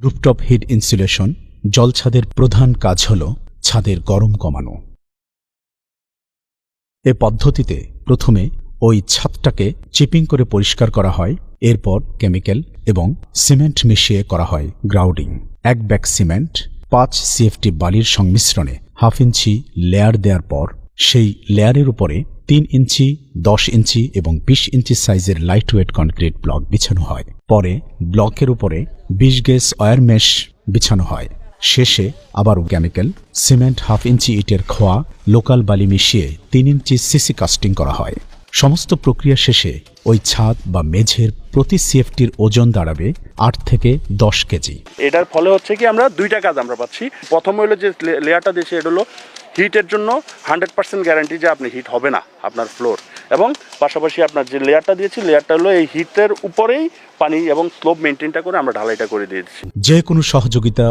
Rooftop hit insulation জলছাদের প্রধান কাজ হল ছাদের গরম কমানো। এ পদ্ধতিতে প্রথমে ওই ছাদটাকে চিপিং করে পরিষ্কার করা হয়, এরপর কেমিক্যাল এবং সিমেন্ট মিশিয়ে করা হয় গ্রাউডিং। এক ব্যাগ সিমেন্ট, পাঁচ সিএফটি বালির সংমিশ্রণে হাফ ইঞ্চি লেয়ার দেওয়ার পর সেই লেয়ারের উপরে তিন ইঞ্চি, দশ ইঞ্চি এবং বিশ ইঞ্চি সাইজের লাইট ওয়েট কনক্রিট ব্লক বিছানো হয়। পরে ব্লকের উপরে বিশ গেজ ওয়্যার মেশ বিছানো হয়। শেষে আবার কেমিক্যাল, সিমেন্ট হাফ ইঞ্চি ইটের খোয়া, লোকাল বালি মিশিয়ে তিন ইঞ্চি সিসি কাস্টিং করা হয়। সমস্ত প্রক্রিয়া শেষে ওই ছাদ বা মেঝের প্রতি সিএফটির ওজন দাঁড়াবে আট থেকে দশ কেজি। এটার ফলে হচ্ছে কি আমরা দুইটা কাজ আমরা পাচ্ছি। প্রথম হলো যে লেয়ারটা দিয়েছি, এটা হলো হিটের জন্য হান্ড্রেড পার্সেন্ট গ্যারান্টি যে আপনি হিট হবে না আপনার ফ্লোর। এবং পাশাপাশি আপনার যে লেয়ারটা দিয়েছি, লেয়ারটা হলো এই হিটের উপরেই পানি এবং স্লোপ মেনটেনটা করে আমরা ঢালাইটা করে দিয়েছি যে কোনো সহযোগিতা